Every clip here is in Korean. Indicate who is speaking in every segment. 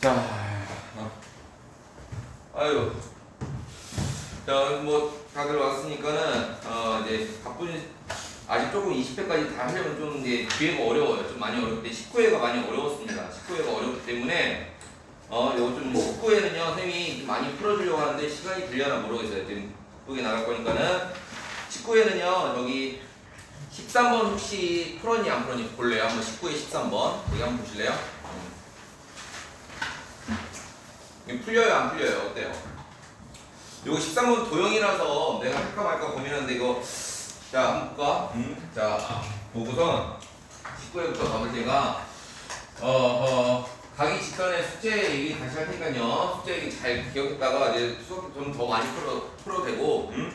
Speaker 1: 자, 어. 아유. 자, 뭐 다들 왔으니까는 어 이제 바쁜 아직 조금 20회까지 다 하려면 좀 이제 기회가 어려워요. 좀 많이 어렵고 19회가 많이 어려웠습니다. 19회가 어렵기 때문에 어 요거 좀 19회는요 선생님이 좀 많이 풀어주려고 하는데 시간이 들려나 모르겠어요. 지금 여기 나갈 거니까는 19회는요 여기 13번 혹시 풀었니 안 풀었니 볼래요? 한번 19회 13번 여기 한번 보실래요? 이거 풀려요 안 풀려요 어때요? 이거 13번 도형이라서 내가 할까 말까 고민하는데 이거 자 한번 볼까? 음? 자 보고선 19회부터 가볼 때가 어, 어 가기 직전에 숙제 얘기 다시 할 테니까요 숙제 얘기 잘 기억했다가 이제 수업 좀 더 많이 풀어, 풀어도 되고 음?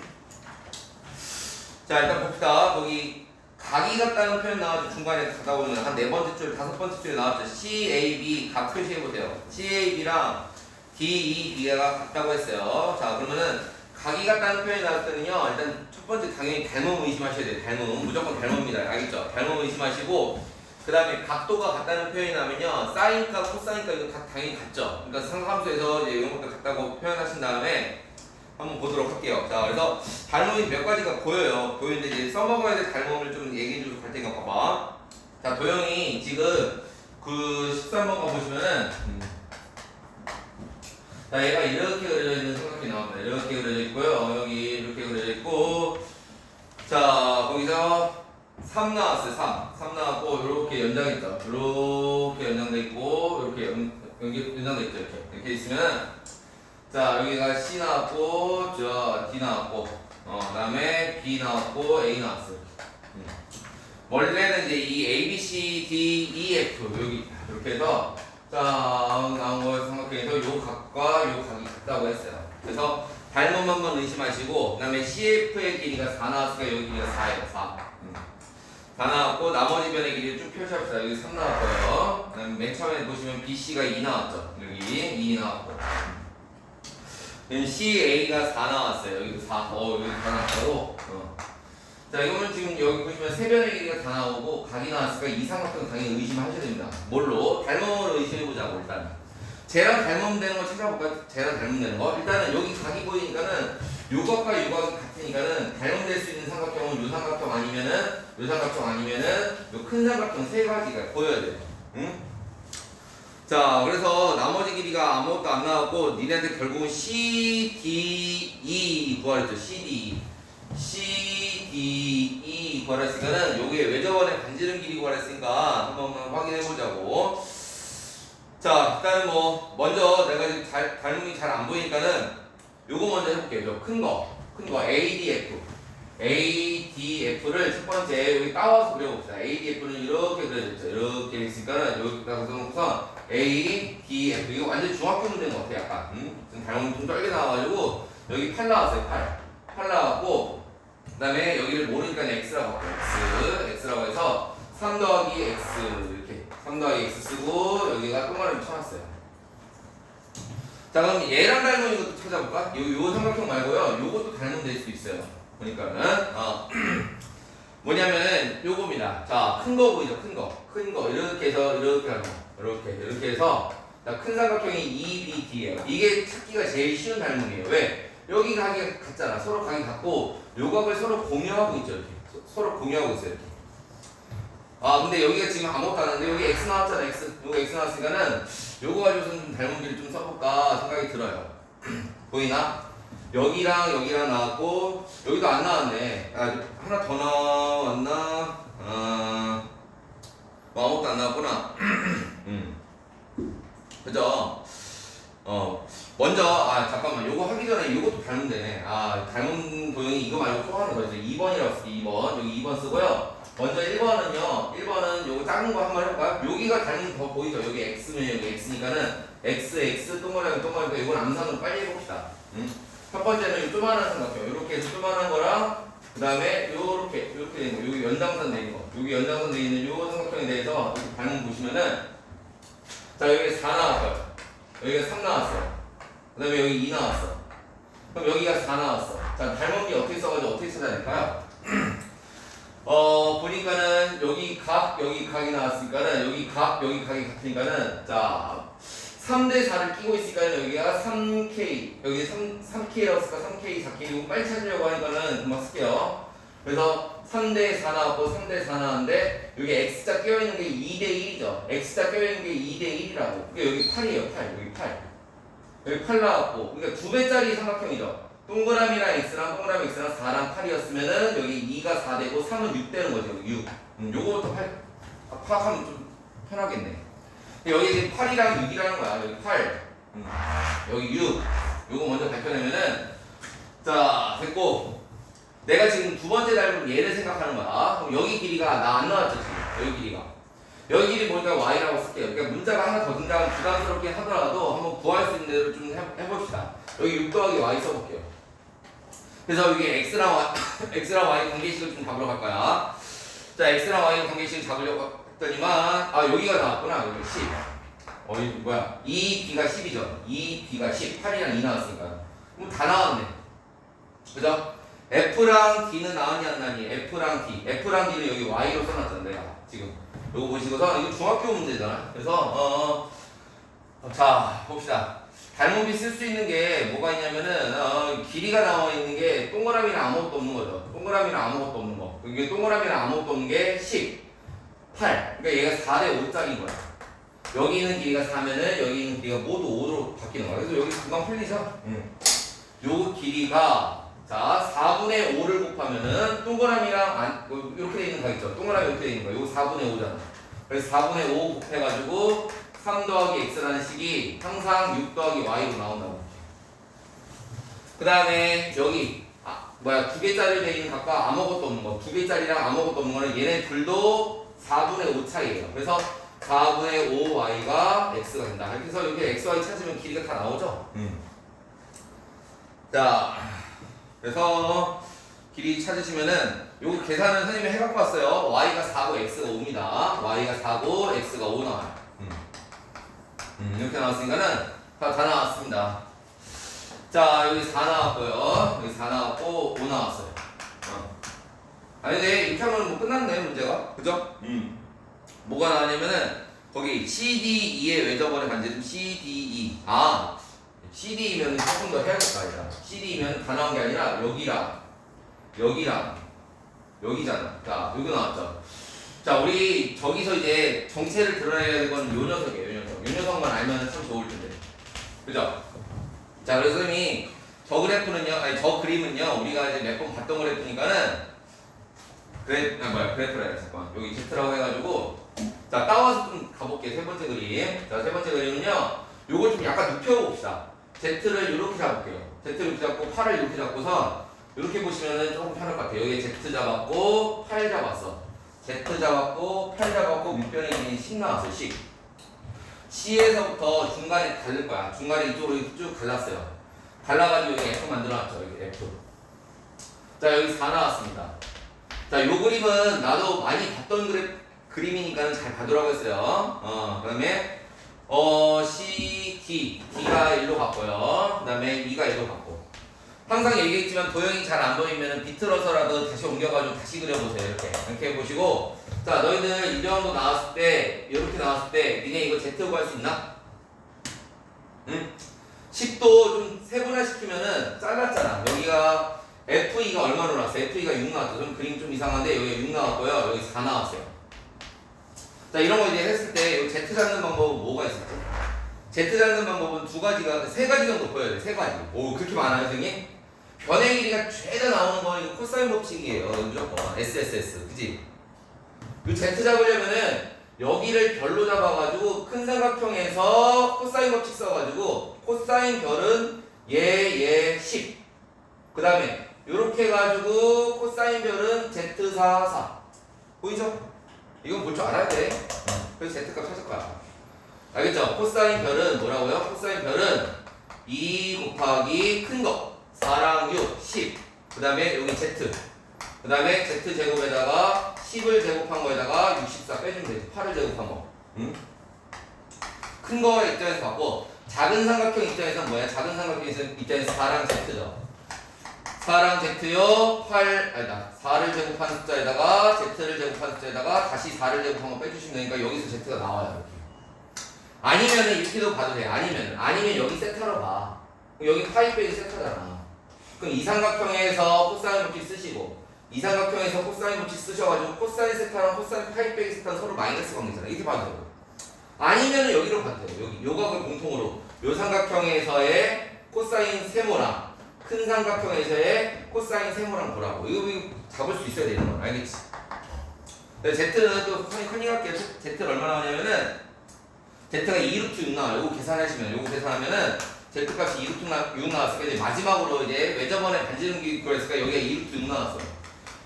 Speaker 1: 자 일단 봅시다 거기 각이 같다는 표현 나왔죠 중간에 가다 보면 한 네 번째 줄 다섯 번째 줄에 나왔죠. C, A, B 각 표시해 보세요. C, A, B랑 D, E, B가 같다고 했어요. 자 그러면은 각이 같다는 표현이 나왔을 때는요 일단 첫 번째 당연히 닮음 의심하셔야 돼요. 닮음 무조건 닮음입니다. 알겠죠? 닮음 의심하시고 그 다음에 각도가 같다는 표현이 나면요 사인과 코사인과 이거 다 당연히 같죠? 그러니까 삼각함수에서 이제 이런 것도 같다고 표현하신 다음에 한번 보도록 할게요. 자, 그래서 닮음이 몇 가지가 보여요. 보이는데 이제 써먹어야 될 닮음을 좀 얘기해주고 갈 테니까 봐봐. 자, 도형이 지금 그 13번 가보시면은 음. 자, 얘가 이렇게 그려져 있는 삼각형이 나옵니다. 이렇게 그려져 있고요. 여기 이렇게 그려져 있고 자, 거기서 3 나왔어요. 3. 3 나왔고 이렇게 연장했죠. 이렇게 연장돼 있고 이렇게 연, 여기 연장돼 있죠. 이렇게. 이렇게 있으면 자 여기가 C 나왔고 저 D 나왔고 어 그다음에 B 나왔고 A 나왔어. 음. 원래는 이제 이 A, B, C, D, E, F 여기 이렇게 해서 자 나온 걸 삼각형에서 요 각과 요 각이 같다고 했어요. 그래서 닮음 한번 의심하시고 그다음에 CF의 길이가 4 나왔으니까 여기 길이가 4예요. 4. 음. 4 나왔고 나머지 변의 길이를 쭉 표시합시다. 여기 3 나왔고요. 그다음에 맨 처음에 보시면 BC가 2 나왔죠. 여기 2 나왔고. CA가 4 나왔어요. 여기도 4. 어, 여기 4 나왔다고? 어. 자, 이거는 지금 여기 보시면 세 변의 길이가 다 나오고 각이 나왔으니까 이 삼각형 당연히 의심하셔야 됩니다. 뭘로? 닮음을 의심해보자고, 일단. 쟤랑 닮음되는 거 찾아볼까요? 쟤랑 닮음되는 거? 일단은 여기 각이 보이니까는 요각과 요각이 같으니까는 닮음될 수 있는 삼각형은 요 삼각형 아니면은 요 삼각형 아니면은 요 큰 삼각형 세 가지가 보여야 돼요. 응? 자, 그래서 나머지 길이가 아무것도 안 나왔고 니네한테 결국은 C, D, E 구하랬죠. C, D. C, D, E 구하랬으니까는 요게 외접원의 반지름 길이 구하랬으니까 한번 확인해 보자고. 자, 일단은 뭐 먼저 내가 지금 잘 닮음이 잘 안 보이니까는 요거 먼저 해볼게요. 저 큰 거, 큰 거 ADF. ADF를 첫 번째 여기 따와서 그려봅시다. ADF는 이렇게 그려졌죠. 이렇게 있으니까는 여기다가 써놓고서 A, D, F. 이거 완전 중학교 문제인 것 같아 약간. 음? 지금 닮은 좀 짧게 나와가지고 여기 8 나왔어요 8 8 나왔고 그 다음에 여기를 모르니까 X라고 할게요. X. X라고 해서 3 더하기 X. 이렇게 3 더하기 X 쓰고 여기가 동그라미 쳐놨어요. 자 그럼 얘랑 닮은 이것도 찾아볼까? 요, 요 삼각형 말고요. 요것도 닮은 될수 있어요. 보니까는 어. 뭐냐면은 요겁니다. 자 큰 거 보이죠 큰거큰 거. 이렇게 해서 이렇게 하는 거 이렇게 이렇게 해서 자, 큰 삼각형이 EBD예요. 이게 찾기가 제일 쉬운 닮음이에요. 왜? 여기 각이 같잖아. 서로 각이 같고 요 각을 서로 공유하고 있죠. 이렇게. 서- 서로 공유하고 있어요. 이렇게. 아 근데 여기가 지금 아무것도 안 하는데 여기 X 나왔잖아. X. 요거 X 나왔으니까는 요거 가지고서는 좀 닮은기를 좀 써볼까 생각이 들어요. 보이나? 여기랑 여기랑 나왔고 여기도 안 나왔네. 아 하나 더 나왔나? 아뭐 아무것도 안 나왔구나. 음. 그죠? 어, 먼저, 아, 잠깐만, 요거 하기 전에 닮으면 되네. 아, 닮은 도형이 이거 말고 또 하나 더 있어요. 2번이라고 쓰 2번. 여기 2번 쓰고요. 먼저 1번은요, 1번은 요거 작은 거 한번 해볼까요? 여기가 닮은 더 보이죠? 여기 X면 여기 X니까는 X, X, 동그라미, 동그라미, 이건 암산으로 빨리 해봅시다. 음? 첫 번째는 이 조그만한 삼각형. 이렇게 해서 조그만한 거랑, 그 다음에 요렇게, 요렇게 된 거. 여기 연장선 돼 있는 거. 여기 연장선 돼 있는 요 삼각형에 대해서 이렇게 닮은 보시면은, 자, 여기 4 나왔어요. 여기가 3 나왔어. 그 다음에 여기 2 나왔어. 그럼 여기가 4 나왔어. 자, 닮음이 어떻게 써가지고 어떻게 찾아야 될까요? 어 보니까는 여기 각 여기 각이 나왔으니까는 여기 각 여기 각이 같으니까는 자 3대 4를 끼고 있으니까 여기가 3K 여기 3, 3K라고 쓸까 3K 4K 이거 빨리 찾으려고 하니까는 금방 쓸게요 그래서 3대 4 나왔고 3대 4 나왔는데 여기 X자 껴있는 게 2대 1이죠. X자 껴있는 게 2대 1이라고. 그게 여기 8이에요 8 여기 8 여기 8 나왔고. 그러니까 두 배짜리 삼각형이죠. 동그라미랑 X랑 동그라미 X랑 4랑 8이었으면은 여기 2가 4 되고 3은 6 되는 거죠 여기 6 음, 요거부터 팔, 아, 파악하면 좀 편하겠네. 여기 이제 8이랑 6이라는 거야. 여기 8, 음, 여기 6. 요거 먼저 밝혀내면은 자 됐고 내가 지금 두 번째 닮은 얘를 생각하는 거야. 그럼 여기 길이가 나 안 나왔죠 지금. 여기 길이가. 여기 길이 보니까 y라고 쓸게요. 그러니까 문자가 하나 더 등장하면 부담스럽긴 하더라도 한번 구할 수 있는 대로 좀 해, 해봅시다. 여기 6 더하기 y 써볼게요. 그래서 여기 x랑 y, x랑 y 관계식을 좀 잡으러 갈 거야. 자, x랑 y 관계식을 잡으려고 했더니만 아 여기가 나왔구나 여기 10 어이 뭐야 2b가 10이죠 2b가 10 8이랑 2 나왔으니까 그럼 다 나왔네 그죠 f랑 d는 나왔니 안 나왔니 f랑 d f랑 d는 여기 y로 써놨잖아 내가 지금 요거 보시고서 이거 중학교 문제잖아 그래서 어, 어, 자 봅시다 닮은비 쓸 수 있는 게 뭐가 있냐면은 어, 길이가 나와 있는 게 동그라미랑 아무것도 없는 거죠 동그라미랑 아무것도 없는 거 이게 동그라미랑 아무것도 없는 게 10 8. 그러니까 얘가 4대 5짜리인 거야. 여기 있는 길이가 4면은 여기 있는 길이가 모두 5로 바뀌는 거야. 그래서 여기 금방 풀리죠? 응. 요 길이가 자 4분의 5를 곱하면은 동그라미랑 안, 뭐 이렇게 돼 있는 거 있죠? 동그라미 이렇게 돼 있는 거. 요거 4분의 5잖아. 그래서 4분의 5 곱해가지고 3 더하기 x라는 식이 항상 6 더하기 y로 나온다고. 그 다음에 여기 아, 뭐야 두 개짜리 돼 있는 각과 아무것도 없는 거. 두 개짜리랑 아무것도 없는 거는 얘네 둘도 4분의 5 차이예요. 그래서 4분의 5y가 x가 된다. 그래서 여기 x, y 찾으면 길이가 다 나오죠? 자, 그래서 길이 찾으시면은 요거 계산은 선생님이 해갖고 왔어요. y가 4고 x가 5입니다. y가 4고 x가 5 나와요. 음, 이렇게 나왔으니까는 다, 다 나왔습니다. 자, 여기 4 나왔고요. 여기 4 나왔고 5 나왔어요. 어. 아니 근데 이렇게 하면 뭐 끝났네 문제가 그죠? 음. 뭐가 나왔냐면은 거기 CDE의 외접원의 반지름 CDE 아 CD이면 조금 더 해야겠다 아니다 CD이면 다 나온 게 아니라 여기랑 여기랑 여기잖아. 자 여기 나왔죠? 자 우리 저기서 이제 정체를 드러내야 되는 건 요 녀석이에요 요 녀석. 요 녀석만 알면 참 좋을 텐데. 그죠? 자 그래서 선생님이 저 그래프는요 아니 저 그림은요 우리가 이제 몇 번 봤던 그래프니까는 그래, 아 뭐야 그래프라 잠깐 여기 Z라고 해가지고. 자 따와서 좀 가볼게요 세 번째 그림. 자 세 번째 그림은요 요걸 좀 약간 눕혀봅시다 Z를 이렇게 잡을게요. Z를 이렇게 잡고 8을 이렇게 잡고서 이렇게 보시면은 조금 편할 것 같아요. 여기 Z 잡았고 8 잡았어. Z 잡았고 8 잡았고 밑변에 있는 10 나왔어요 10 C에서부터 중간에 갈릴 거야. 중간에 이쪽으로 쭉 갈랐어요. 갈라가지고 여기 F 만들어놨죠 여기 F. 자 여기 4 나왔습니다. 자, 요 그림은 나도 많이 봤던 그래, 그림이니까 잘 봐두라고 했어요. 어, 그 다음에, 어, C, D. D가 1로 갔고요. 그 다음에 E가 1로 갔고. 항상 얘기했지만 도형이 잘 안 보이면 비틀어서라도 다시 옮겨가지고 다시 그려보세요. 이렇게. 이렇게 해보시고. 자, 너희들 이 정도 나왔을 때, 이렇게 나왔을 때, 니네 이거 Z 구할 수 있나? 응? 10도 좀 세분화시키면은 짧았잖아. 여기가 FE가 얼마로 나왔어? FE가 6 나왔죠. 그럼 그림 좀 이상한데 여기 6 나왔고요. 여기 4 나왔어요. 자 이런 거 이제 했을 때 Z 잡는 방법은 뭐가 있을까? Z 잡는 방법은 두 가지가 세 가지 정도 보여야 돼. 세 가지. 오 그렇게 많아요, 선생님? 변의 길이가 최대 나오는 거 이거 코사인 법칙이에요. 무조건 SSS, 그지? 이 Z 잡으려면은 여기를 별로 잡아가지고 큰 삼각형에서 코사인 법칙 써가지고 코사인 별은 얘, 얘, 10. 그 다음에 이렇게 해가지고 코사인 별은 Z44 보이죠? 이건 볼 줄 알아야 돼 그래서 Z값 찾을 거야 알겠죠? 코사인 별은 뭐라고요? 코사인 별은 2 곱하기 큰 거 4랑 6, 10 그 다음에 여기 Z 그 다음에 Z 제곱에다가 10을 제곱한 거에다가 64 빼주면 되지 8을 제곱한 거 응? 큰 거 입장에서 봤고 작은 삼각형 입장에서는 뭐야? 작은 삼각형 입장에서 4랑 Z죠 4랑 Z요 8 아니다 4를 제곱한 숫자에다가 Z를 제곱한 숫자에다가 다시 4를 제곱한 거 빼주시면 되니까 여기서 Z가 나와요 이렇게. 아니면 은 이렇게도 봐도 돼. 아니면 아니면 여기 세타로 봐. 여기 파이 빼기 세타잖아. 그럼 이 삼각형에서 코사인 법칙 쓰시고 이 삼각형에서 코사인 법칙 쓰셔가지고 코사인 세타랑 코사인 파이 빼기 세타는 서로 마이너스 관계잖아. 이렇게 봐도 되고. 아니면 은 여기로 봐도 돼요. 여기 요각을 공통으로. 요 삼각형에서의 코사인 세모랑 큰 삼각형에서의 코사인 세모랑 보라고. 이거, 이거 잡을 수 있어야 되는 거야. 알겠지? 근데 Z는 또 커닝할게요 Z를 얼마나 하냐면은 Z가 2루트 6 나와요. 요거 계산하시면 요거 계산하면은 Z 값이 2루트 6 나왔으니까 이제 마지막으로 이제 왜 저번에 반지름기 그랬으니까 여기가 2루트 6 나왔어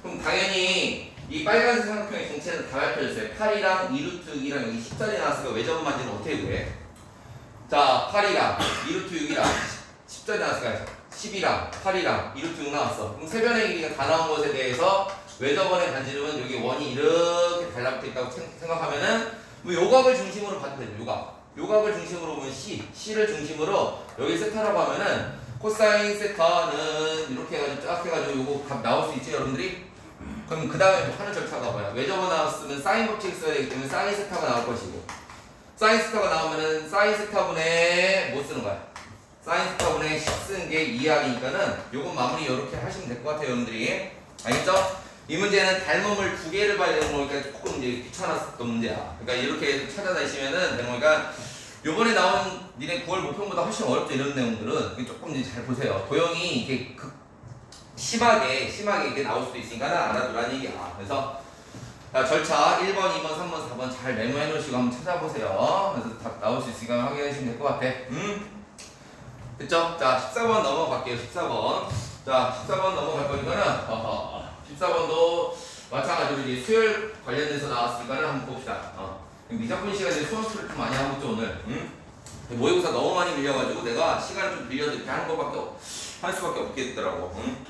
Speaker 1: 그럼 당연히 이 빨간색 삼각형의 정체는 다 밝혀졌어요. 8이랑 2루트 6이랑 여기 10짜리 나왔으니까 왜 저번 반지름 어떻게 구해? 자 8이랑 2루트 6이랑 10짜리 나왔으니까 10이랑 8이랑 2루트 6 나왔어. 그럼 세 변의 길이가 다 나온 것에 대해서 왜 저번에 반지름은 여기 원이 이렇게 달라붙어 있다고 생- 생각하면은 뭐 요각을 중심으로 봐도 되죠. 요각. 요각을 중심으로 보면 C, C를 중심으로 여기 세타라고 하면은 코사인 세타는 이렇게 해가지고 쫙 해가지고 요거 값 나올 수 있죠, 여러분들이? 그럼 그 다음에 하는 절차가 뭐야? 왜 저번 나왔으면 사인 법칙 써야 되기 때문에 사인 세타가 나올 것이고 사인 세타가 나오면은 사인 세타분의 뭐 쓰는 거야? 사인 스타분의 10 쓰는 게 이해하기니까는 요건 마무리 이렇게 하시면 될 것 같아요 여러분들이. 알겠죠? 이 문제는 닮음을 두 개를 봐야 되는 거니까 조금 이제 귀찮았던 문제야. 그러니까 이렇게 찾아다니시면은 되는 거니까 요번에 나온 니네 9월 모평보다 훨씬 어렵죠 이런 내용들은. 조금 이제 잘 보세요. 도형이 이게 극 심하게 심하게 이게 나올 수도 있으니까 알아두라는 얘기야. 그래서 자, 절차 1번, 2번, 3번, 4번 잘 메모해 놓으시고 한번 찾아보세요. 그래서 답 나올 수 있으니까 확인하시면 될 것 같아. 음? 됐죠? 자, 14번 넘어갈게요. 14번. 자, 14번 넘어갈 거니까는, 어허, 14번도 마찬가지로 이제 수열 관련돼서 나왔으니까는 한번 봅시다. 어. 미적분 시간에 수업을 좀 많이 하고 있죠, 오늘. 응? 모의고사 너무 많이 밀려가지고 내가 시간을 좀 빌려서 이렇게 하는 것밖에, 없- 할 수밖에 없겠더라고. 응?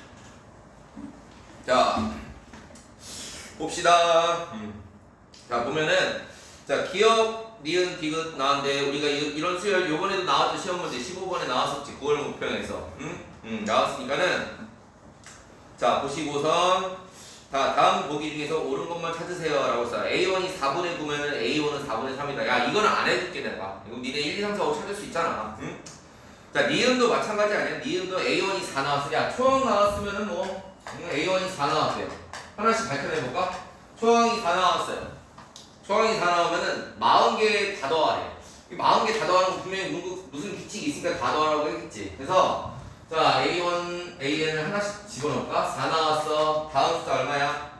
Speaker 1: 자, 봅시다. 음. 자, 보면은, 자, 기억, 니은, 디귿 나왔는데, 우리가 이, 런 수열, 요번에도 나왔죠, 시험 문제 15번에 나왔었지, 9월 목표에서. 응? 응, 나왔으니까는, 자, 보시고선, 다, 다음 보기 중에서 옳은 것만 찾으세요. 라고 써. A1이 4분의 9면은 A5는 4분의 3이다. 야, 이거는 안 해줄게, 내가. 이거 니네 1, 2, 3, 4, 5 찾을 수 있잖아. 응? 자, 니은도 마찬가지 아니야? 니은도 A1이 4 나왔어. 야, 초항 나왔으면은 뭐, 응, A1이 4 나왔어요. 하나씩 밝혀내볼까? 초항이 4 나왔어요. 초항이 4 나오면은 40개 다 더하래. 이 40개 다 더하는 거 분명히 무슨, 규칙이 있으니까 다 더하라고 했겠지. 그래서 자 A1, AN을 하나씩 집어넣을까? 4 나왔어. 다음 숫자 얼마야?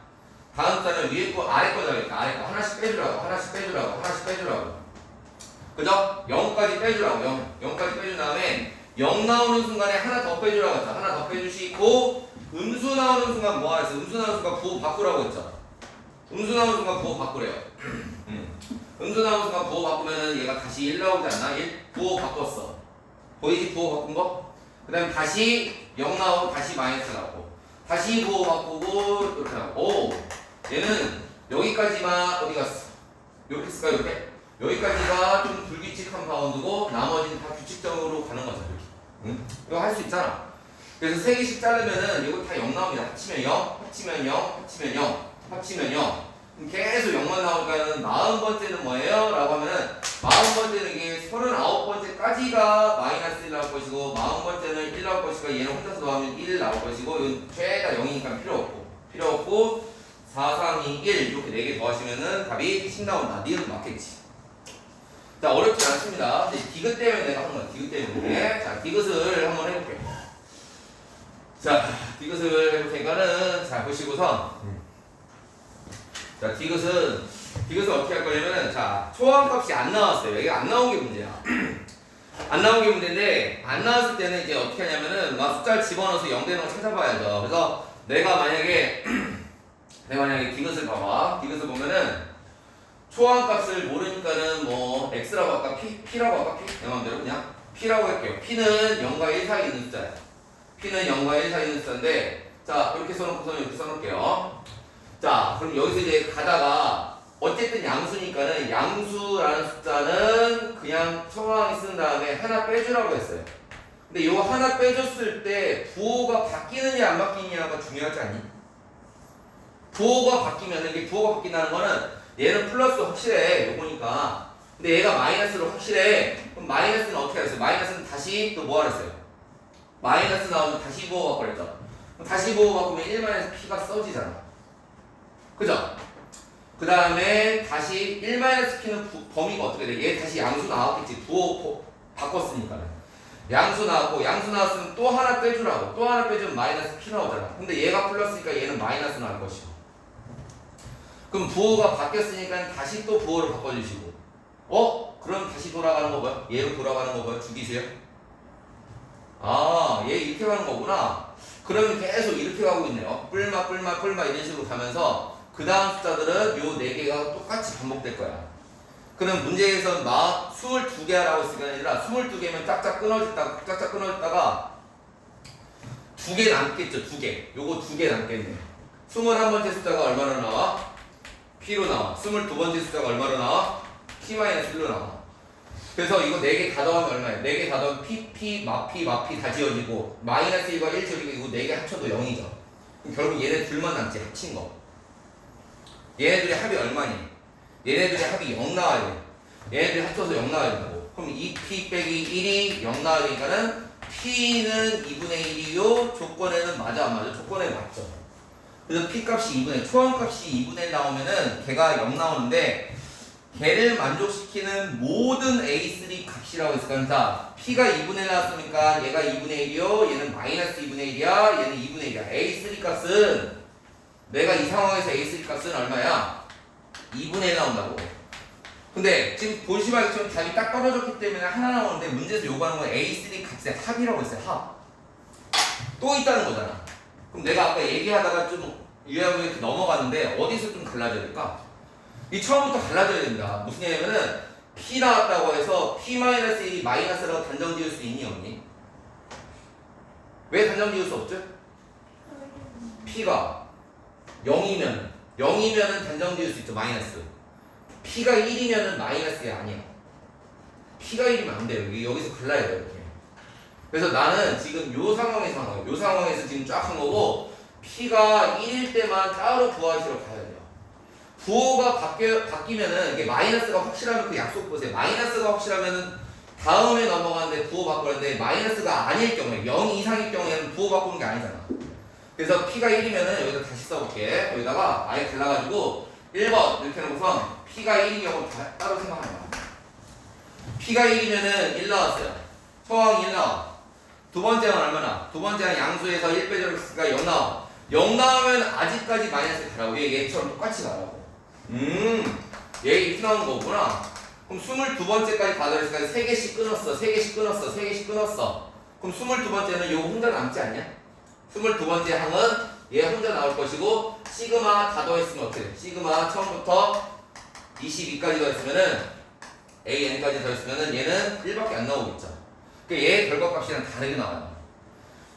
Speaker 1: 다음 숫자는 위에 거, 아래 거 잡을까? 아래 거 하나씩 빼주라고, 하나씩 빼주라고, 하나씩 빼주라고. 그죠? 0까지 빼주라고, 0. 0까지 빼준 다음에 0 나오는 순간에 하나 더 빼주라고 했죠. 하나 더 빼주시고 음수 나오는 순간 뭐 하랬어? 음수 나오는 순간 부호 바꾸라고 했죠. 음수 나오는 순간 부호 바꾸래요. 음. 음수 나오는 순간 부호 바꾸면은 얘가 다시 1 나오지 않나? 1 부호 바꿨어. 보이지 부호 바꾼 거? 그 다음에 다시 0 나오고 다시 마이너스 나오고 다시 부호 바꾸고 이렇게 나오고 오 얘는 여기까지만 어디 갔어? 이렇게 쓸까 이렇게? 여기까지가 좀 불규칙한 바운드고 나머지는 다 규칙적으로 가는 거죠 이렇게 응? 이거 할 수 있잖아 그래서 세 개씩 자르면은 이거 다 0 나옵니다 합치면 0 합치면 0 합치면 0 합치면 0 그럼 계속 0만 나오니까는 40번째는 뭐예요? 라고 하면은 40번째는 이게 39번째까지가 마이너스 1 나올 것이고 40번째는 1 나올 것이고 얘는 혼자서 더하면 1 나올 것이고 이건 죄다 0이니까 필요 없고 필요 없고 4, 3, 2, 1 이렇게 4개 더하시면은 답이 10 나온다. 니은 맞겠지. 자 어렵지 않습니다. 디귿 때문에 내가 한 거야 디귿 때문에. 자 디귿을 한번 해볼게요. 자 디귿을 해볼 테니까는 자 보시고선 자, 디귿은 디귿은 어떻게 할 거냐면은 자, 초항 값이 안 나왔어요. 여기 안 나온 게 문제야. 안 나온 게 문제인데 안 나왔을 때는 이제 어떻게 하냐면은 막 숫자를 집어넣어서 0 되는 거 찾아봐야죠. 그래서 내가 만약에 내가 만약에 디귿을 봐봐. 디귿을 보면은 초항 값을 모르니까는 뭐 x라고 할까 p p라고 할까 p 내 마음대로 그냥 p라고 할게요. p는 0과 1 사이에 있는 숫자야. p는 0과 1 사이에 있는 숫자인데 자 이렇게 써놓고서 이렇게 써놓을게요. 자, 그럼 여기서 이제 가다가 어쨌든 양수니까는 양수라는 숫자는 그냥 초항이 쓴 다음에 하나 빼주라고 했어요. 근데 이거 하나 빼줬을 때 부호가 바뀌느냐 안 바뀌느냐가 중요하지 않니? 부호가 바뀌면 이게 부호가 바뀐다는 거는 얘는 플러스 확실해 요거니까 근데 얘가 마이너스로 확실해 그럼 마이너스는 어떻게 하겠어요? 마이너스는 다시 또뭐 하랬어요? 마이너스 나오면 다시 부호 바꿔랬죠 그럼 다시 부호 바꾸면 1마이너스 p가 써지잖아 그죠? 그 다음에 다시 1-p는 부- 범위가 어떻게 돼? 얘 다시 양수 나왔겠지. 부호 포- 바꿨으니까. 양수 나왔고, 양수 나왔으면 또 하나 빼주라고. 또 하나 빼주면 마이너스 p 나오잖아. 근데 얘가 플러스니까 얘는 마이너스 나올 것이고. 그럼 부호가 바뀌었으니까 다시 또 부호를 바꿔주시고. 어? 그럼 다시 돌아가는 거 뭐야? 얘로 돌아가는 거 뭐야? 죽이세요? 아, 얘 이렇게 가는 거구나. 그러면 계속 이렇게 가고 있네요. 뿔마, 뿔마, 뿔마 이런 식으로 가면서 그 다음 숫자들은 요 네 개가 똑같이 반복될 거야. 그럼 문제에서 마 22개 하라고 했으니까 아니라 22개면 짝짝 끊어졌다가 짝짝 끊어졌다가 두 개 남겠죠, 두 개. 요거 두 개 남겠네. 21번째 숫자가 얼마나 나와? P로 나와. 22번째 숫자가 얼마로 나와? P-1로 나와. 그래서 이거 네개다 더하면 얼마야? 네개다 더하면 P, P, 마피, 마피 다 지워지고 마이너스 1과 1 지워지고 이거 네개 합쳐도 0이죠. 그럼 결국 얘네 둘만 남지 합친 거. 얘네들의 합이 얼마니? 얘네들의 합이 0 나와야 돼. 얘네들이 합쳐서 0 나와야 된다고. 그럼 2p 빼기 1이 0 나와야 되니까는 p는 2분의 1이요. 조건에는 맞아 안 맞아? 조건에 맞죠. 그래서 p 값이 2분의 초항 값이 2분의 1 나오면은 걔가 0 나오는데 걔를 만족시키는 모든 A3 값이라고 했으니까 p가 2분의 1 나왔으니까 얘가 2분의 1이요. 얘는 마이너스 2분의 1이야. 얘는 2분의 1이야. A3 값은 내가 이 상황에서 A3 값은 얼마야? 2분의 1 나온다고. 근데 지금 알겠지만 답이 딱 떨어졌기 때문에 하나 나오는데 문제에서 요구하는 건 A3 값의 합이라고 했어요. 합. 또 있다는 거잖아. 그럼 내가 아까 얘기하다가 좀 유형을 이렇게 넘어갔는데 어디서 좀 갈라져야 될까? 이 처음부터 갈라져야 된다. 무슨 얘기냐면은 P 나왔다고 해서 P-1이 마이너스라고 단정 지을 수 있니 없니? 왜 단정 지을 수 없죠? P가 0이면 0이면은 단정 지을 수 있죠 마이너스. P가 1이면은 마이너스가 아니야. P가 1이면 안 돼요. 여기, 여기서 갈라야 돼요 이렇게. 그래서 나는 지금 요 상황에서 한 거예요. 요 상황에서 지금 쫙 한 거고 P가 1일 때만 따로 구하시러 가야 돼요. 부호가 바뀌, 바뀌면은 이게 마이너스가 확실하면 그 약속 보세요. 마이너스가 확실하면은 다음에 넘어가는데 부호 바꾸는데 마이너스가 아닐 경우에 0 이상일 경우에는 부호 바꾸는 게 아니잖아 그래서 P가 1이면은 여기다 다시 써볼게. 여기다가 아예 갈라가지고 1번 이렇게 해놓고선 P가 1인 경우 다 따로 생각하는 거야. P가 1이면은 1 나왔어요. 초항 1 나와. 두 번째는 얼마나? 두 번째는 양수에서 1 빼줘니까 0 나와. 0 나오면 아직까지 마이너스 가라고. 얘 얘처럼 똑같이 가라고. 음, 얘 이렇게 나오는 거구나. 그럼 22번째까지 다 들었으니까 3개씩 끊었어. 3개씩 끊었어. 3개씩 끊었어. 그럼 22번째는 요 혼자 남지 않냐? 22번째 항은 얘 혼자 나올 것이고 시그마 다 더했으면 어떻게 돼? 시그마 처음부터 22까지 더했으면은 AN까지 더했으면은 얘는 1밖에 안 나오겠죠. 그러니까 얘 결과값이랑 다르게 나와요.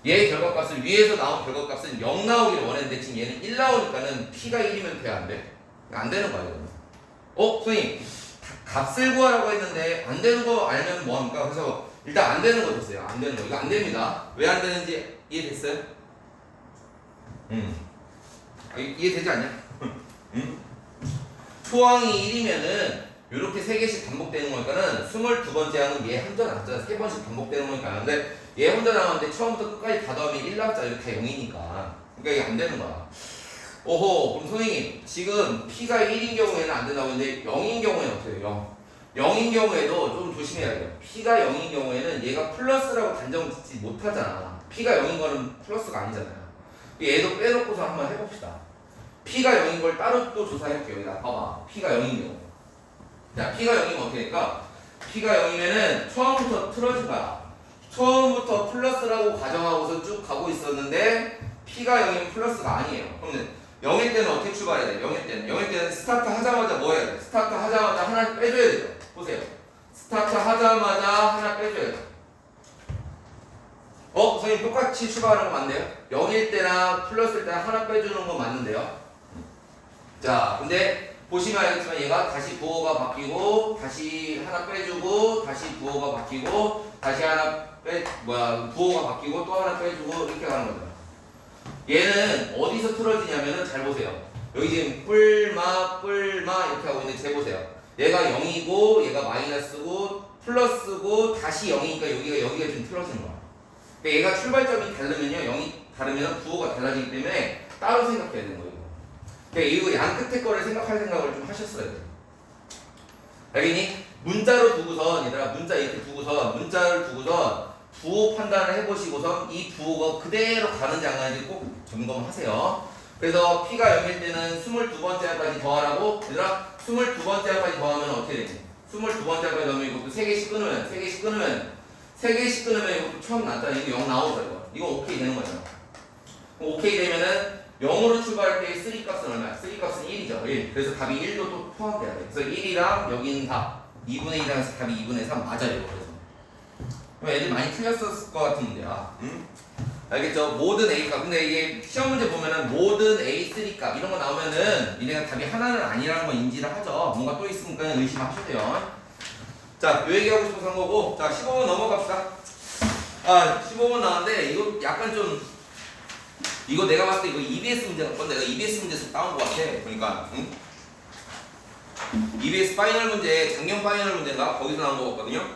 Speaker 1: 얘 결과값을 위에서 나온 결과값은 0 나오기를 원했는데 지금 얘는 1 나오니까는 P가 1이면 돼안 돼? 안 되는 이거는. 어? 선생님 값을 구하라고 했는데 안 되는 거 알면 뭐합니까? 그래서 일단 안 되는 거 줬어요. 안 되는 거. 이거 안 됩니다. 왜 안 되는지 이해됐어요? 음. 아, 이- 이해되지 않냐? 음? 초항이 1이면은 이렇게 세 개씩 반복되는 거니까는 22번째 항은 얘 혼자 남잖아. 세 번씩 반복되는 거니까. 근데 얘 혼자 남았는데 처음부터 끝까지 다 더하면 1 남자 이거 다 0이니까. 그러니까 이게 안 되는 거야. 오호, 그럼 선생님, 지금 P가 1인 경우에는 안 된다고 했는데 0인 경우에는 어떻게 돼요? 0인 경우에도 좀 조심해야 돼요. P가 0인 경우에는 얘가 플러스라고 단정 짓지 못하잖아. P가 0인 거는 플러스가 아니잖아요. 얘도 빼놓고서 한번 해봅시다. P가 0인 걸 따로 또 조사해볼게요. 여기다 봐봐. P가 0인 경우. 자, P가 0이면 어떻게 될까? P가 0이면은 처음부터 틀어진 거야. 처음부터 플러스라고 가정하고서 쭉 가고 있었는데 P가 0이면 플러스가 아니에요. 그러면 0일 때는 어떻게 출발해야 돼? 0일 때는 0일 때는 스타트 하자마자 뭐 해야 돼? 스타트 하자마자 하나 빼줘야 돼요. 보세요. 스타트 하자마자 하나 빼줘야 돼. 어? 선생님 똑같이 출발하는 거 맞네요? 0일 때나 플러스일 때나 하나 빼주는 거 맞는데요? 자, 근데 보시면 알겠지만 얘가 다시 부호가 바뀌고 다시 하나 빼주고 다시 부호가 바뀌고 다시 하나 빼 뭐야 부호가 바뀌고 또 하나 빼주고 이렇게 가는 거죠. 얘는 어디서 틀어지냐면은 잘 보세요. 여기 지금 뿔마 뿔마 이렇게 하고 있는데 재 보세요. 얘가 0이고 얘가 마이너스고 플러스고 다시 0이니까 여기가 여기가 좀 틀어지는 거야. 그러니까 얘가 출발점이 다르면요 0이 다르면 부호가 달라지기 때문에 따로 생각해야 되는 거예요. 그러니까 이거 양 끝에 거를 생각할 생각을 좀 하셨어야 돼. 알겠니? 문자로 두고선 얘들아 문자 이렇게 두고선 문자를 두고선 부호 판단을 해보시고선 이 부호가 그대로 가는지 안 가는지 꼭 점검하세요. 그래서 P가 0일 때는 22번째 할까지 더하라고 얘들아 22번째 할까지 더하면 어떻게 되니? 22번째 할까지 더하면 이것도 3개씩 끊으면 3개씩 끊으면 3개씩 끊으면 이것도 처음 났다. 이거 0 나오죠 이거. 이거 오케이 되는 그럼 오케이 되면은 0으로 출발할 때 3 값은 얼마야? 3 값은 1이죠. 1 그래서 답이 1도 또 포함돼야 돼. 그래서 1이랑 여기는 답. 2분의 1이랑 해서 답이 2분의 3 맞아요. 그래서. 그럼 애들 많이 틀렸을 것 같은 문제야. 응? 알겠죠? 모든 A 값. 근데 이게 시험 문제 보면은 모든 A 3 값 이런 거 나오면은 니네가 답이 하나는 아니라는 걸 인지를 하죠. 뭔가 또 있으니까 의심하셔도 돼요 자, 요 얘기하고 싶어서 한 거고. 자 15번 넘어갑시다. 아 15번 나왔는데 이거 약간 좀 이거 내가 봤을 때 이거 EBS 문제 같건 내가 EBS 문제에서 따온 것 같아 보니까. 응? EBS 파이널 문제 작년 파이널 문제인가? 거기서 나온 거 같거든요.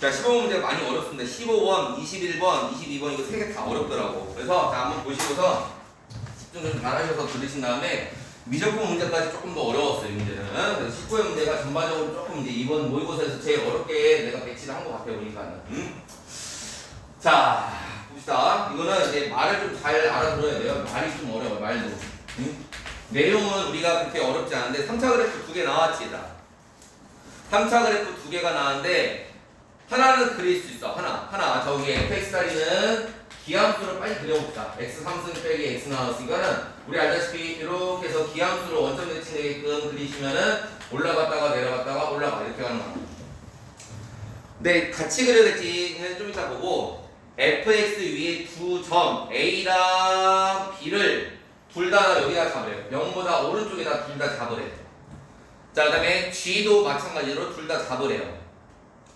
Speaker 1: 자 15번 문제가 많이 어렵습니다. 15번, 21번, 22번 이거 세 개 다 어렵더라고. 그래서 자 한번 보시고서 집중 좀 잘하셔서 들으신 다음에 미적분 문제까지 조금 더 어려웠어요 이 문제는 그래서 19회 문제가 전반적으로 조금 이제 이번 모의고사에서 제일 어렵게 내가 배치를 한 것 같아요 보니까는 음? 자 봅시다. 이거는 이제 말을 좀 잘 알아들어야 돼요. 말이 좀 어려워요 말도. 음? 내용은 우리가 그렇게 어렵지 않은데 3차 그래프 두 개 나왔지 얘들아. 3차 그래프 두 개가 나왔는데 하나는 그릴 수 있어 하나. 하나 저기 fx 다리는 기함수를 빨리 그려봅시다. X 3승 빼기 x 나왔으니까는 우리 알다시피 이렇게 해서 기함수를 원점 대칭되게끔 그리시면은 올라갔다가 내려갔다가 올라가 이렇게 가는 거야 근데 같이 그려야 될지는 좀 이따 보고 fx 위에 두 점 a랑 b를 둘 다 여기다 잡으래요 0보다 오른쪽에다 둘 다 잡으래요 자 그 다음에 g도 마찬가지로 둘 다 잡으래요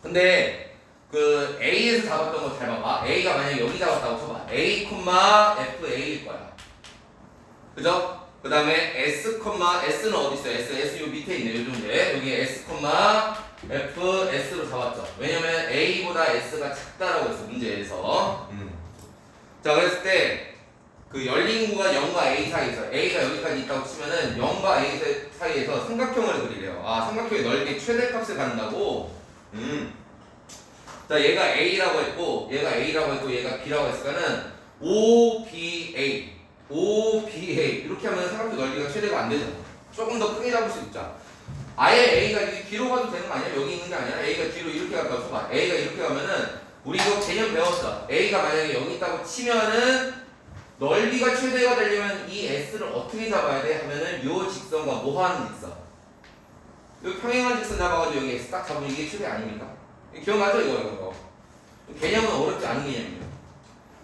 Speaker 1: 근데 그 A에서 잡았던 거 잘 봐봐. A가 만약에 여기 잡았다고 쳐봐. A, FA일 거야. 그죠? 그 다음에 S, S는 어디 있어? S, S 요 밑에 있네. 요 정도에. 여기 S, F, S로 잡았죠. 왜냐면 A보다 S가 작다라고 했어. 문제에서. 자, 그랬을 때 그 열린 구간 0과 A 사이에서 A가 여기까지 있다고 치면은 0과 A 사이에서 삼각형을 그리래요. 아, 삼각형의 넓이 최대값을 갖는다고? 음. 자, 얘가 A라고 했고, 얘가 A라고 했고, 얘가 B라고 했으니까는 OBA, OBA 이렇게 하면 삼각형 넓이가 최대가 안 되잖아. 조금 더 크게 잡을 수 있자. 아예 A가 뒤로 가도 되는 거 아니야? 여기 있는 게 아니라 A가 뒤로 이렇게 갔다 쳐봐. A가 이렇게 가면은 우리 이거 개념 배웠어. A가 만약에 여기 있다고 치면은 넓이가 최대가 되려면 이 S를 어떻게 잡아야 돼? 하면은 요 직선과 뭐 하는 직선? 요 평행한 직선 잡아가지고 여기 S 딱 잡으면 이게 최대 아닙니까? 기억나죠 이거 이거 개념은 어렵지 않은 개념이에요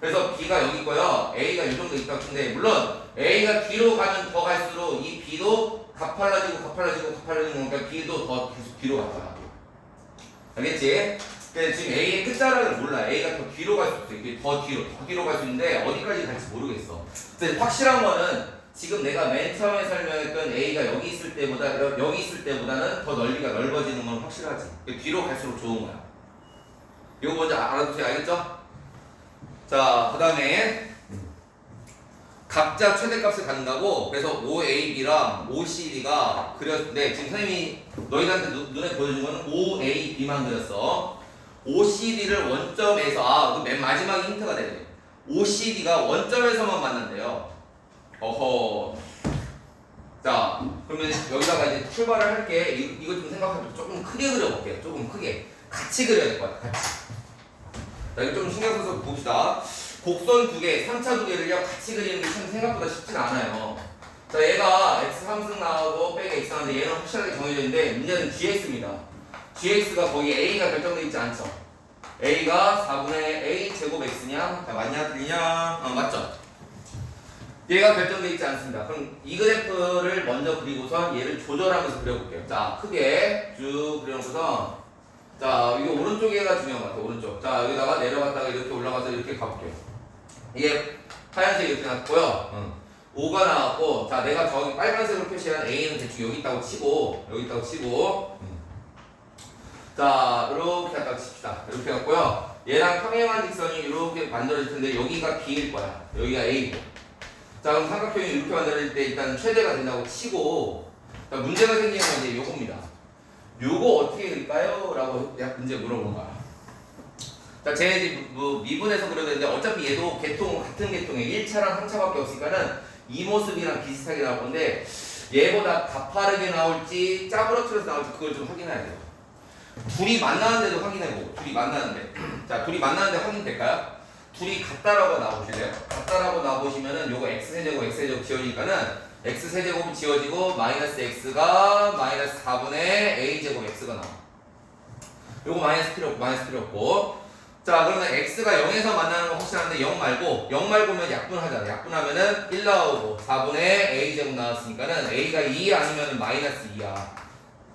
Speaker 1: 그래서 B가 여기 있고요 A가 이 정도 있다고 치는데 물론 A가 뒤로 가면 더 갈수록 이 B도 가팔라지고 가팔라지고 가팔라지는 거니까 B도 더 계속 뒤로 갔잖아 알겠지? 근데 지금 A의 끝자락을 몰라 A가 더 뒤로 갈 수 있어 이게 더 뒤로 더 뒤로 갈 수 있는데 어디까지 갈지 모르겠어 근데 확실한 거는 지금 내가 맨 처음에 설명했던 A가 여기 있을 때보다 여- 여기 있을 때보다는 더 넓이가 넓어지는 건 확실하지. 뒤로 갈수록 좋은 거야. 이거 먼저 알아두세요. 알겠죠? 자, 그 다음에 각자 최대값을 갖는다고 그래서 OAB랑 OCD가 그렸는데 지금 선생님이 너희들한테 눈- 눈에 보여준 거는 OAB만 그렸어. OCD를 원점에서 아, 그맨 마지막에 힌트가 되네. OCD가 원점에서만 만난대요. 어허. 자, 그러면 여기다가 이제 출발을 할게. 이, 이거 좀 생각하면 조금 크게 그려볼게요. 조금 크게. 같이 그려야 될 것 같아. 같이. 자, 이거 좀 신경 써서 봅시다. 곡선 두 개, 3차 두 개를요, 같이 그리는 게 참 생각보다 쉽진 않아요. 자, 얘가 x 3승 나오고 빼기 x 나오는데 얘는 확실하게 정해져 있는데 문제는 gx입니다. gx가 거기 a가 결정되어 있지 않죠. a가 4분의 a 제곱 x냐? 자, 맞냐? 틀리냐? 어, 맞죠? 얘가 결정되어 있지 않습니다. 그럼 이 그래프를 먼저 그리고선 얘를 조절하면서 그려볼게요. 자, 크게 쭉 그려놓고서 자, 이게 오른쪽에가 중요한 것 같아요. 오른쪽. 자, 여기다가 내려갔다가 이렇게 올라가서 이렇게 가볼게요. 이게 하얀색 이렇게 났고요. 응. 5가 나왔고, 자, 내가 저기 빨간색으로 표시한 A는 대충 여기 있다고 치고, 여기 있다고 치고, 응. 자, 이렇게 갖다가 칩시다. 이렇게 갖고요. 얘랑 평행한 직선이 이렇게 만들어질 텐데, 여기가 B일 거야. 여기가 A고. 자, 그럼 삼각형이 이렇게 만들어질 때 일단 최대가 된다고 치고, 자, 문제가 생기는 건 이제 요겁니다. 요거 어떻게 그릴까요? 라고 약 문제 물어본 거야. 자, 쟤 이제 뭐 미분해서 그려야 되는데 어차피 얘도 계통 같은 계통에 1차랑 3차밖에 없으니까는 이 모습이랑 비슷하게 나올 건데 얘보다 가파르게 나올지 짜부러뜨려서 나올지 그걸 좀 확인해야 돼요. 둘이 만나는데도 확인해보고 둘이 만나는데 자 둘이 만나는데 확인될까요? 둘이 같다라고 나오실래요? 같다라고 나오시면은 요거 x세제곱 x세제곱 지워지니까는 x세제곱이 지워지고 마이너스 x가 마이너스 4분의 a제곱 x가 나와. 요거 마이너스 필요 없고 마이너스 필요 없고. 자 그러면 x가 0에서 만나는 건 확실한데 0 말고 0 말고면 약분하잖아. 약분하면은 1 나오고 4분의 a제곱 나왔으니까는 a가 2 아니면은 마이너스 2야.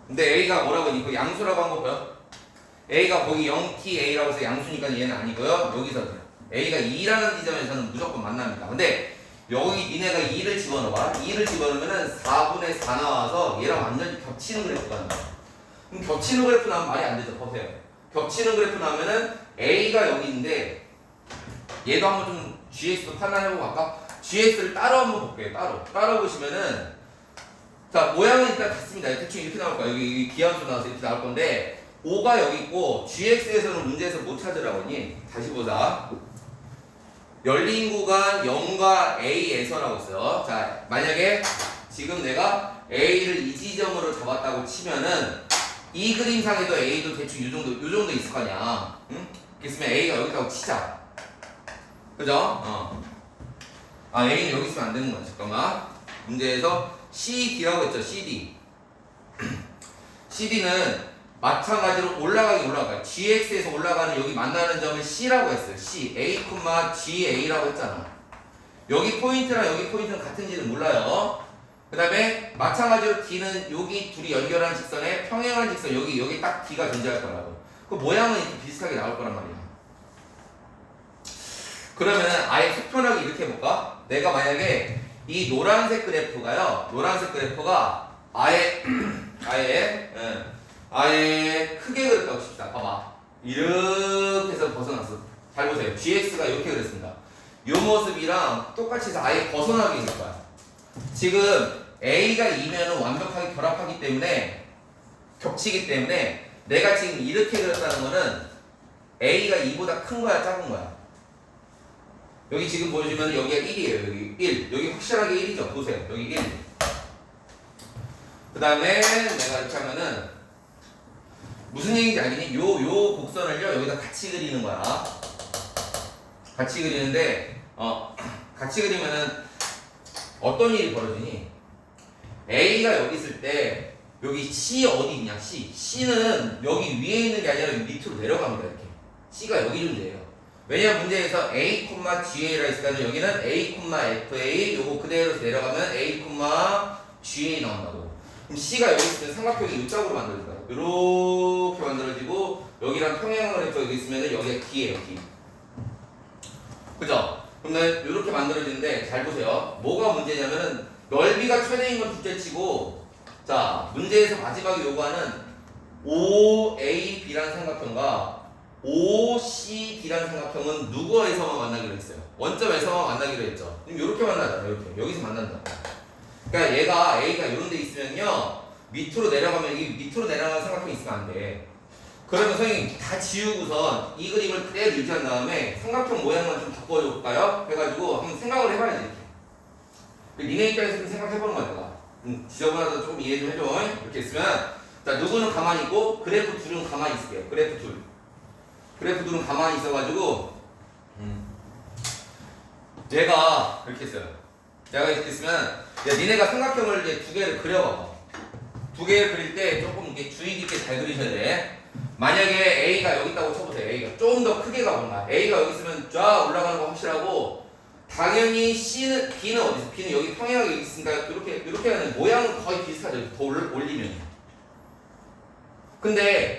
Speaker 1: 근데 a가 뭐라고 이거 양수라고 한거 보여? a가 거기 0ta라고 해서 양수니까 얘는 아니고요. 여기서 a가 2라는 지점에서는 무조건 만납니다. 근데 여기 니네가 2를 집어넣어봐. 2를 집어넣으면은 4분의 4 나와서 얘랑 완전히 겹치는 그래프가 나와. 그럼 겹치는 그래프 나오면 말이 안 되죠. 보세요. 겹치는 그래프 나오면은 a가 여기 있는데 얘도 한번 좀 GS도 판단해보고 갈까? GS를 따로 한번 볼게요. 따로. 따로 보시면은 자 모양은 일단 같습니다. 대충 이렇게 나올 거야. 여기, 기하수 나와서 이렇게 나올 건데 5가 여기 있고 GX에서는 문제에서 못 찾으라고 하니 다시 보자 열린 구간 0과 A에서라고 있어요 자 만약에 지금 내가 A를 이 지점으로 잡았다고 치면은 이 그림상에도 A도 대충 이 정도 요 정도 있을 거 아니야 응? 그랬으면 A가 여기 있다고 치자 그죠? 어. 아 A는 여기 있으면 안 되는 거야 잠깐만 문제에서 CD라고 했죠 CD CD는 마찬가지로 올라가기 올라가요. GX에서 올라가는 여기 만나는 점을 C라고 했어요. C A, GA라고 했잖아. 여기 포인트랑 여기 포인트는 같은지는 몰라요. 그 다음에 마찬가지로 D는 여기 둘이 연결하는 직선에 평행한 직선 여기 여기 딱 D가 존재할 거라고. 그 모양은 이렇게 비슷하게 나올 거란 말이야. 그러면 아예 속편하게 이렇게 해볼까? 내가 만약에 이 노란색 그래프가요. 노란색 그래프가 아예 아예 예, 아예 크게 그렸다고 칩시다. 봐봐. 이렇게 해서 벗어났어. 잘 보세요. GX가 이렇게 그렸습니다. 이 모습이랑 똑같이 해서 아예 벗어나게 그릴 거야. 지금 A가 2면은 완벽하게 결합하기 때문에 겹치기 때문에 내가 지금 이렇게 그렸다는 거는 A가 2보다 큰 거야 작은 거야? 여기 지금 보여주면 여기가 1이에요 여기. 1 여기 확실하게 1이죠. 보세요. 여기 1그 다음에 내가 이렇게 하면은 무슨 얘기인지 알겠니? 요, 요 곡선을요 여기다 같이 그리는 거야. 같이 그리는데 어 같이 그리면은 어떤 일이 벌어지니? A가 여기 있을 때 여기 C 어디 있냐? C. C는 여기 위에 있는 게 아니라 밑으로 내려갑니다 이렇게. C가 여기 존재해요. 왜냐면 문제에서 A, GA라 있으니까 여기는 A, FA 요거 그대로 내려가면 A, GA 나온다고. 그럼 C가 여기 있으면 삼각형이 이쪽으로 만들어진다 이렇게 만들어지고 여기랑 평행을 해서 여기 있으면 여기가 D예요 D 그죠? 그러면 이렇게 만들어지는데 잘 보세요 뭐가 문제냐면은 넓이가 최대인 건 둘째치고 자 문제에서 마지막에 요구하는 OAB라는 삼각형과 OCD라는 삼각형은 누구에서만 만나기로 했어요? 원점에서만 만나기로 했죠. 그럼 이렇게 만나잖아요. 이렇게 여기서 만난다. 그러니까 얘가 A가 이런 데 있으면요 밑으로 내려가면 이 밑으로 내려가는 삼각형이 있으면 안 돼. 그러면 선생님 다 지우고선 이 그림을 그대로 유지한 다음에 삼각형 모양만 좀 바꿔줄까요? 해가지고 한번 생각을 해봐야지 이렇게. 그 니네 입장에서 좀 생각해보는 거야 내가. 음, 지저분하다 조금 이해 좀 해줘. 이렇게 있으면 자 누구는 가만히 있고 그래프 둘은 가만히 있을게요. 그래프 둘. 그래프 둘은 가만히 있어가지고 음. 얘가 이렇게 있어요. 얘가 이렇게 있으면 야 니네가 삼각형을 이제 두 개를 그려봐봐. 두 개를 그릴 때 조금 이렇게 주의 깊게 잘 그리셔야 돼. 만약에 A가 여기 있다고 쳐보세요. A가 좀더 크게 가본다. A가 여기 있으면 쫙 올라가는 거 확실하고 당연히 C는 B는 어디 있어? B는 여기 평행하게 여기 있으니까 이렇게 이렇게 하는 모양은 거의 비슷하죠. 더 올- 올리면. 근데